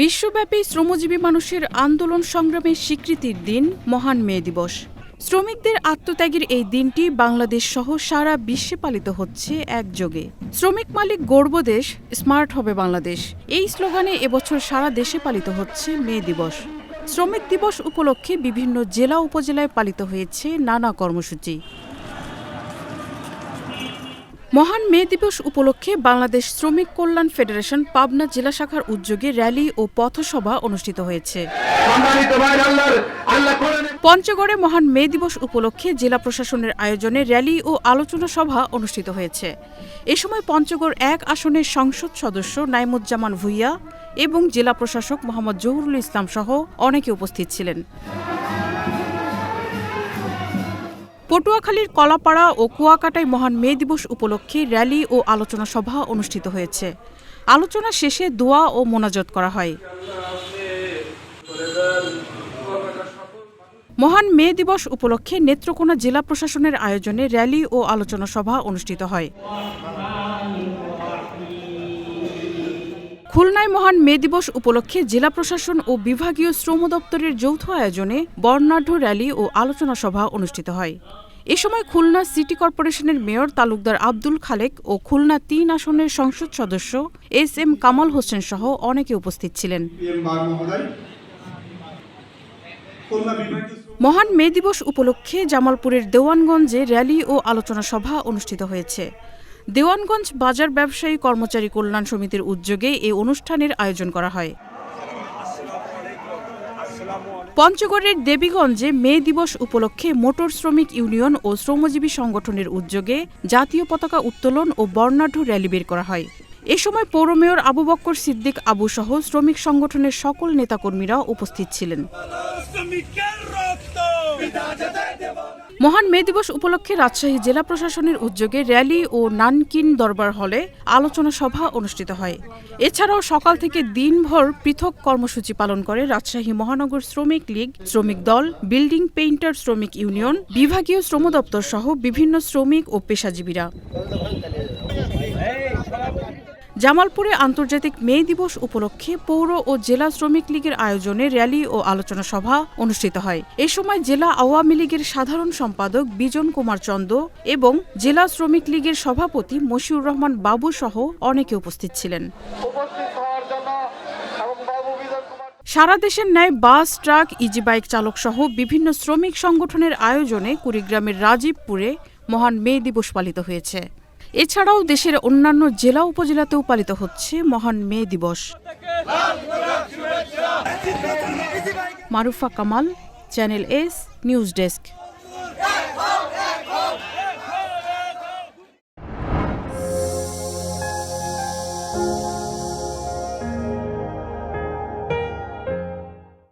বিশ্বব্যাপী শ্রমজীবী মানুষের আন্দোলন সংগ্রামের স্বীকৃতির দিন মহান মে দিবস। শ্রমিকদের আত্মত্যাগের এই দিনটি বাংলাদেশ সহ সারা বিশ্বে পালিত হচ্ছে একযোগে। শ্রমিক মালিক গর্ব দেশ, স্মার্ট হবে বাংলাদেশ। এই স্লোগানে এবছর সারা দেশে পালিত হচ্ছে মে দিবস। শ্রমিক দিবস উপলক্ষে বিভিন্ন জেলা উপজেলায় পালিত হয়েছে নানা কর্মসূচি। মহান মে দিবস উপলক্ষে বাংলাদেশ শ্রমিক কল্যাণ ফেডারেশন পাবনা জেলা শাখার উদ্যোগে র্যালি ও পথসভা অনুষ্ঠিত হয়েছে। পঞ্চগড়ে মহান মে দিবস উপলক্ষে জেলা প্রশাসনের আয়োজনে র্যালি ও আলোচনা সভা অনুষ্ঠিত হয়েছে। এ সময় পঞ্চগড় এক আসনের সংসদ সদস্য নাইমুজ্জামান ভুইয়া এবং জেলা প্রশাসক মোহাম্মদ জহুরুল ইসলাম সহ অনেকে উপস্থিত ছিলেন। পটুয়াখালীর কলাপাড়া ও কুয়াকাটায় মহান মে দিবস উপলক্ষে র্যালি ও আলোচনা সভা অনুষ্ঠিত হয়েছে। আলোচনা শেষে দোয়া ও মোনাজত করা হয়। মহান মে দিবস উপলক্ষে নেত্রকোনা জেলা প্রশাসনের আয়োজনে র্যালি ও আলোচনা সভা অনুষ্ঠিত হয়। খুলনায় মহান মে দিবস উপলক্ষে জেলা প্রশাসন ও বিভাগীয় শ্রম দপ্তরের যৌথ আয়োজনে বর্ণাঢ্য র্যালি ও আলোচনা সভা অনুষ্ঠিত হয়। এ সময় খুলনা সিটি কর্পোরেশনের মেয়র তালুকদার আব্দুল খালেক ও খুলনা তিন আসনের সংসদ সদস্য এস এম কামাল হোসেন সহ অনেকে উপস্থিত ছিলেন। মহান মে দিবস উপলক্ষে জামালপুরের দেওয়ানগঞ্জে র্যালি ও আলোচনা সভা অনুষ্ঠিত হয়েছে। দেওয়ানগঞ্জ বাজার ব্যবসায়ী কর্মচারী কল্যাণ সমিতির উদ্যোগে এ অনুষ্ঠানের আয়োজন করা হয়। পঞ্চগড়ের দেবীগঞ্জে মে দিবস উপলক্ষে মোটর শ্রমিক ইউনিয়ন ও শ্রমজীবী সংগঠনের উদ্যোগে জাতীয় পতাকা উত্তোলন ও বর্ণাঢ্য র্যালি বের করা হয়। এ সময় পৌর মেয়র আবু বক্কর সিদ্দিক, আবু সহ শ্রমিক সংগঠনের সকল নেতাকর্মীরা উপস্থিত ছিলেন। মহান মে দিবস উপলক্ষে রাজশাহী জেলা প্রশাসনের উদ্যোগে র্যালি ও নানকিন দরবার হলে আলোচনা সভা অনুষ্ঠিত হয়। এছাড়াও সকাল থেকে দিনভর পৃথক কর্মসূচি পালন করে রাজশাহী মহানগর শ্রমিক লীগ, শ্রমিক দল, বিল্ডিং পেইন্টার শ্রমিক ইউনিয়ন, বিভাগীয় শ্রম দপ্তর সহ বিভিন্ন শ্রমিক ও পেশাজীবীরা। জামালপুরে আন্তর্জাতিক মে দিবস উপলক্ষে পৌর ও জেলা শ্রমিক লীগের আয়োজনে র্যালি ও আলোচনা সভা অনুষ্ঠিত হয়। এ সময় জেলা আওয়ামী লীগের সাধারণ সম্পাদক বিজন কুমার চন্দ এবং জেলা শ্রমিক লীগের সভাপতি মশিউর রহমান বাবু সহ অনেকে উপস্থিত ছিলেন। সারা দেশের ন্যায় বাস ট্রাক ইজি বাইক চালক সহ বিভিন্ন শ্রমিক সংগঠনের আয়োজনে কুড়িগ্রামের রাজীবপুরে মহান মে দিবস পালিত হয়েছে। এছাড়াও দেশের অন্যান্য জেলা উপজেলাতেও পালিত হচ্ছে মহান মে দিবস। Marufa Kamal, channel S, news desk.